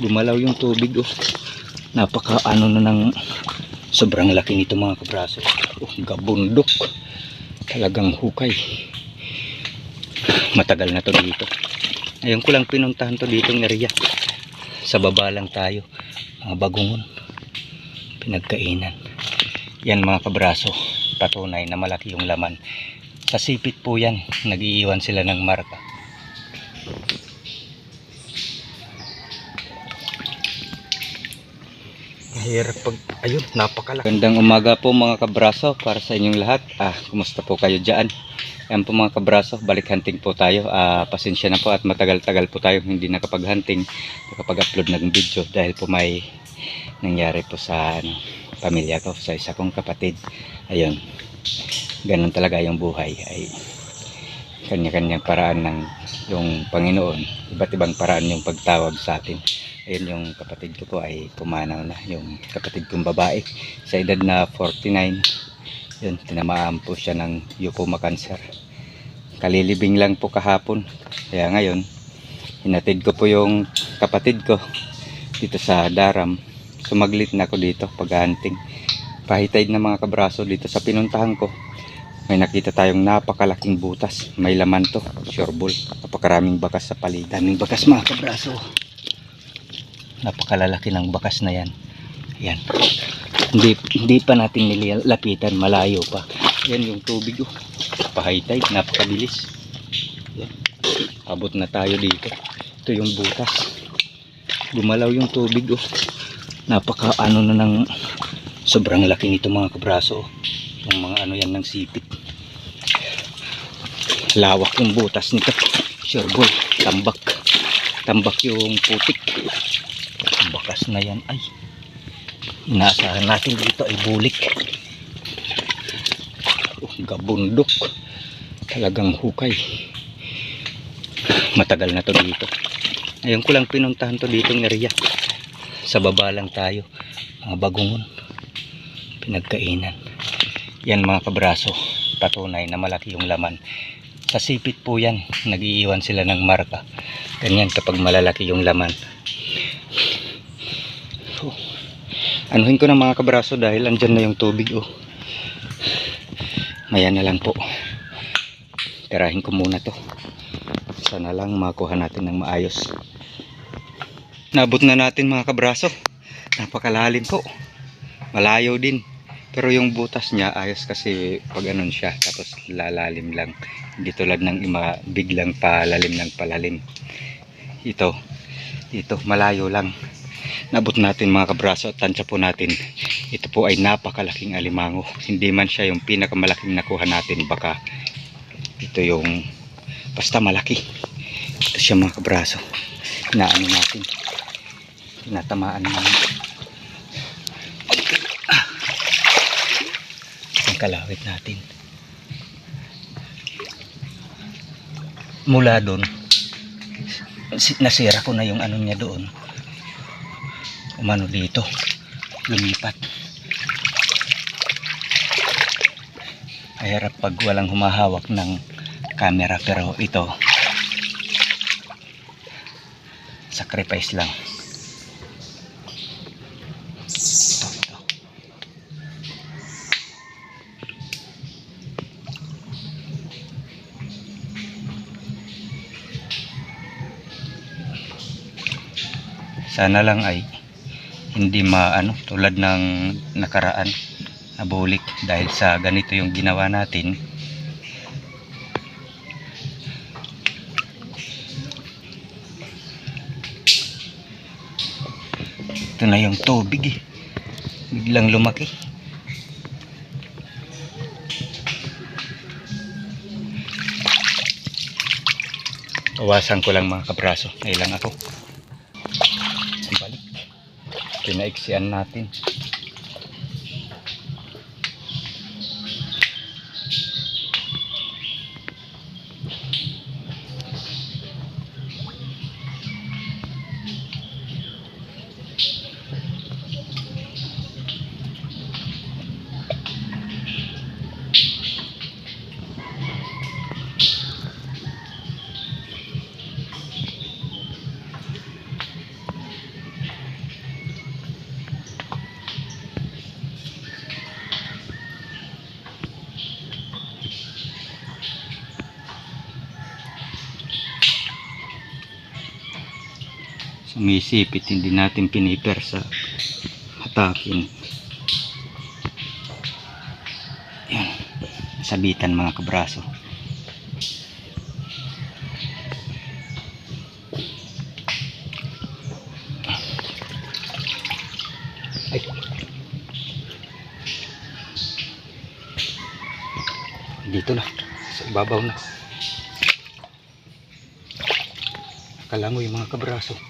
Gumalaw yung tubig oh. Napaka ano na ng sobrang laki nito mga kabraso. Oh, gabundok. Talagang hukay. Matagal na to dito. Ayun ko lang pinuntahan to dito ng area. Sa baba lang tayo. Mga bagungon. Pinagkainan. Yan mga kabraso. Patunay na malaki yung laman. Sa sipit po yan. Nag-iiwan sila ng marka. Mahirap pag... Ayun, napakalaki. Gandang umaga po mga kabraso para sa inyong lahat. Ah, kumusta po kayo dyan? Ayan po mga kabraso, balik hunting po tayo. Ah, pasensya na po at matagal-tagal po tayo hindi nakapag-hunting, nakapag-upload ng video dahil po may nangyari po sa ano, pamilya ko, sa isa kong kapatid. Ayun, ganun talaga yung buhay. Ay, kanya-kanyang paraan ng yung Panginoon. Iba't ibang paraan yung pagtawag sa atin. Ayun yung kapatid ko po ay pumanaw na. Yung kapatid kong babae sa edad na 49. Yun, tinamaan po siya ng lupoma cancer. Kalilibing lang po kahapon. Kaya ngayon, hinatid ko po yung kapatid ko dito sa Daram. Sumaglit na ako dito pag-hunting. Pahitay na mga kabraso dito sa pinuntahan ko. May nakita tayong napakalaking butas. May laman to. Sure bull. Napakaraming bakas sa paligid. Daming bakas mga kabraso. Napakalalaki ng bakas na yan. Yan. Hindi, hindi pa natin nilapitan. Malayo pa. Yan yung tubig oh. Pa-high tide. Napakabilis. Yan. Abot na tayo dito. Ito yung butas. Gumalaw yung tubig oh. Napaka ano na ng sobrang laki nito mga kabraso. oh. Yung mga ano yan ng sipit. Lawak yung butas nito. Sure boy. Tambak. Tambak yung putik. Yan. Ay. Inaasahan natin dito ay bulik. Oh, gabundok. Talagang hukay. Matagal na to dito. Ayun ko lang pinuntahan to dito ng area. Sa baba lang tayo. Mga bagungon. Pinagkainan. Yan mga kabraso. Patunay na malaki yung laman. Sa sipit po yan. Nag-iiwan sila ng marka. Ganyan kapag malalaki yung laman. Oh. Anuhin ko na mga kabraso dahil andyan na yung tubig oh. Maya na lang po. Tirahin ko muna to. Sana lang makuha natin ng maayos. Nabot na natin mga kabraso. Napakalalim po. Malayo din. Pero yung butas niya ayos kasi pag anon siya tapos lalalim lang. Hindi tulad ng ima biglang palalim ng palalim. Ito. Ito malayo lang. Nabot natin mga kabraso at tansya po natin. Ito po ay napakalaking alimango. Hindi man siya yung pinakamalaking nakuha natin. Baka ito yung basta malaki. Ito siya mga kabraso. Inaano natin. Tinatamaan naman. Ah. Ang kalawit natin. Mula doon, si- nasira ko na yung ano niya doon umano dito. Lumipat. Mahirap pag walang humahawak ng camera pero ito sacrifice lang. Sana lang ay hindi maano tulad ng nakaraan nabulik dahil sa ganito yung ginawa natin ito na yung tubig eh biglang lumaki Awasan ko lang mga kabraso. Ngayon lang ako. Pinaiksian natin Sumisipit, hindi natin piniper sa hatakin. Yan. Sabitan mga kabraso. Dito na. Sa ibabaw na. Kalangoy mga kabraso.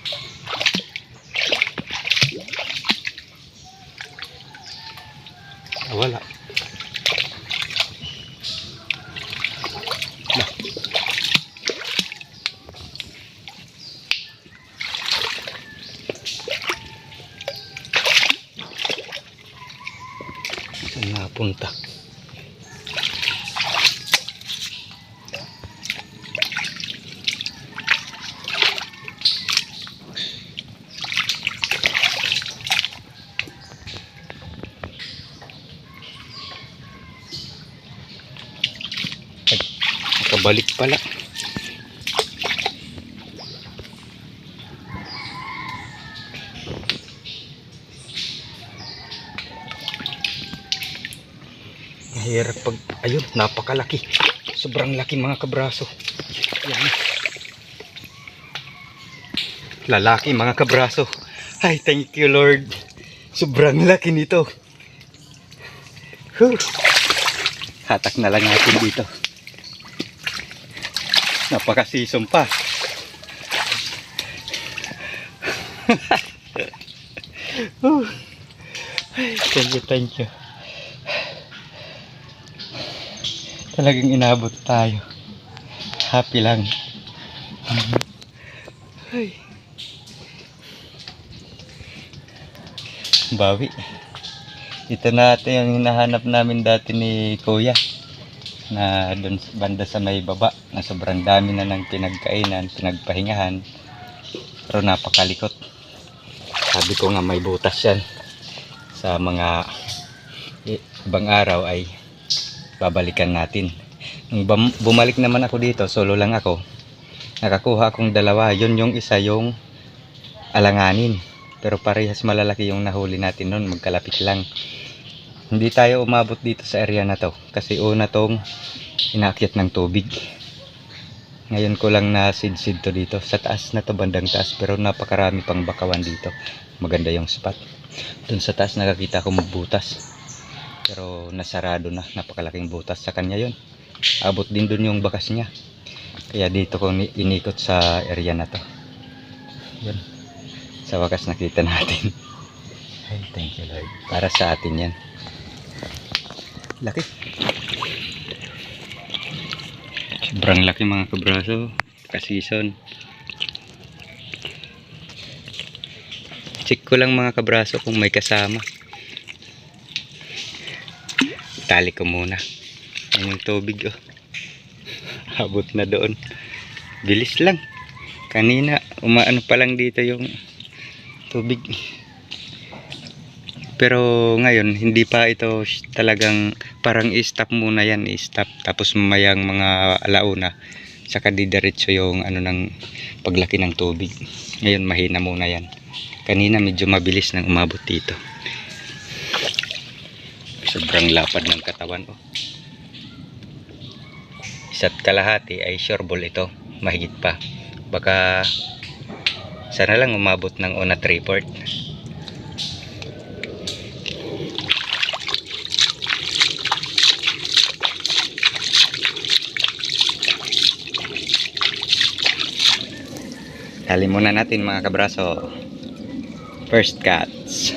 Pala. Mahirap pag, ayun, napakalaki. Sobrang laki mga kabraso. Yan. Lalaki mga kabraso. Ay, thank you Lord. Sobrang laki nito. Whew. Hatak na lang natin dito. Napakasisong pa. Ay, thank you, thank you. Talagang inabot tayo. Happy lang. Ay. Bawi. Ito natin yung hinahanap namin dati ni Kuya na doon banda sa may baba na sobrang dami na ng pinagkainan, pinagpahingahan. Pero napakalikot. Sabi ko nga may butas yan. Sa mga ibang araw ay babalikan natin. Nung bumalik naman ako dito solo lang ako nakakuha akong dalawa. Yun yung isa yung alanganin. Pero parehas malalaki yung nahuli natin noon magkalapit lang hindi tayo umabot dito sa area na to kasi una tong inakyat ng tubig. Ngayon ko lang na sid to dito. Sa taas na to bandang taas pero napakarami pang bakawan dito. Maganda yung spot. Dun sa taas nakakita ko butas pero nasarado na. Napakalaking butas sa kanya yon abot din dun yung bakas niya. Kaya dito ko ni- inikot sa area na to. Yun. Sa wakas nakita natin. Ay thank you Lord. Para sa atin yan laki. Sobrang laki mga kabraso. Ka-season. Check ko lang mga kabraso kung may kasama. Tali ko muna. Yan yung tubig oh. Abot na doon. Bilis lang. Kanina umaano pa lang dito yung tubig pero ngayon hindi pa ito talagang parang i-stop muna yan i-stop. Tapos mamayang mga alauna saka didiretso yung ano ng paglaki ng tubig. Ngayon mahina muna yan. Kanina medyo mabilis nang umabot dito. Sobrang lapad ng katawan oh. isa't kalahati ay sure ball ito mahigit pa. Baka sana lang umabot ng una 3 port Tali muna natin mga kabraso. First cuts.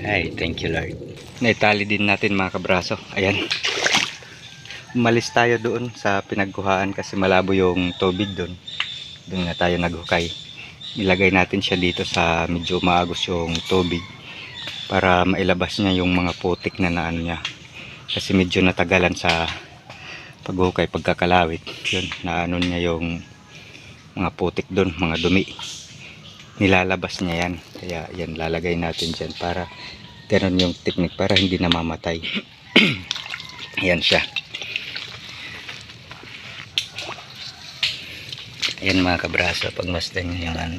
Ay, thank you Lord. Naitali din natin mga kabraso. Ayan. Umalis tayo doon sa pinagkuhaan kasi malabo yung tubig doon. Doon na tayo naghukay. Ilagay natin siya dito sa medyo maagos yung tubig para mailabas niya yung mga putik na naano niya. Kasi medyo natagalan sa paghukay, pagkakalawit. Yun, naano niya yung mga putik doon, mga dumi. Nilalabas niya yan. Kaya yan, lalagay natin dyan para ganun yung technique para hindi namamatay. Ayan siya. Ayan mga kabraso, pagmasdan nyo yung ano,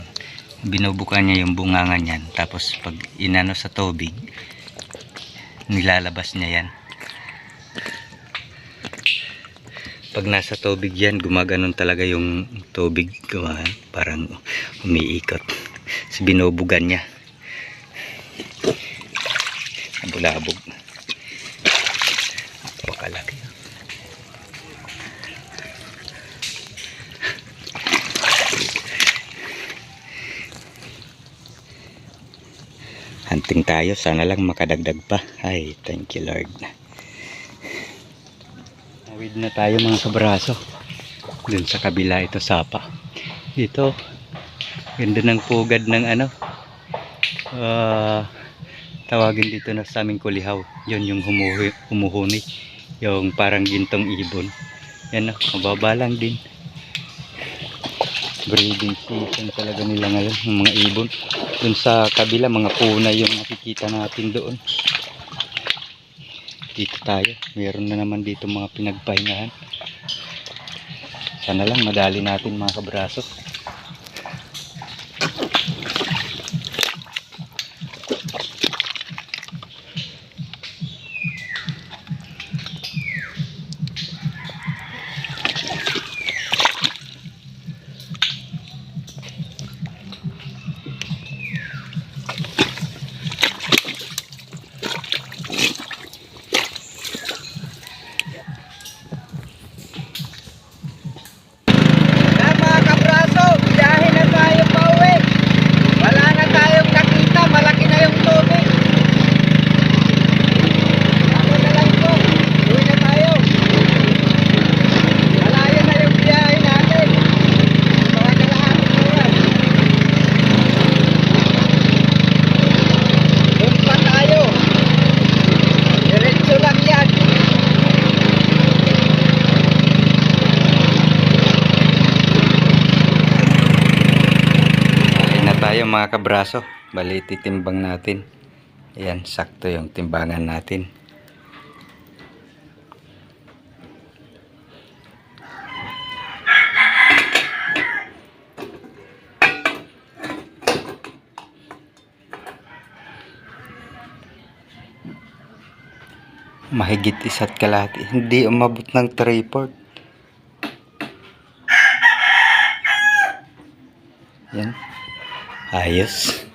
binubuka niya yung bunganga niyan tapos pag inano sa tubig nilalabas niya yan pag nasa tubig yan gumaganon talaga yung tubig gawa, parang umiikot. So binubugan niya. Bulabog napakalaki. Hunting tayo. Sana lang makadagdag pa. Ay thank you lord Tawid na tayo mga kabraso. Dun sa kabila ito sapa. Ito. Ganda ng pugad ng ano. ah tawagin dito na sa aming kulihaw. Yun yung humuhi, humuhuni. Yung parang gintong ibon. Yan o. Mababa lang din. Breeding season talaga nila ngayon. Yung mga ibon. Dun sa kabila mga kuna yung nakikita natin doon dito tayo. Meron na naman dito mga pinagpahingahan. Sana lang madali natin mga kabraso. Yan mga kabraso, biyahe na tayo pa uwi. Wala na tayong nakita, malaki na yung tubig. Ako na lang po, uwi na tayo. Malayo na yung biyahe natin. Mga kalahating oras. Doon pa tayo. Diretso lang yan. Kain na tayo mga kabraso. Bali titimbang natin. Ayan, sakto yung timbangan natin. Mahigit isa't kalahati. Hindi umabot ng 3 port. Ayos.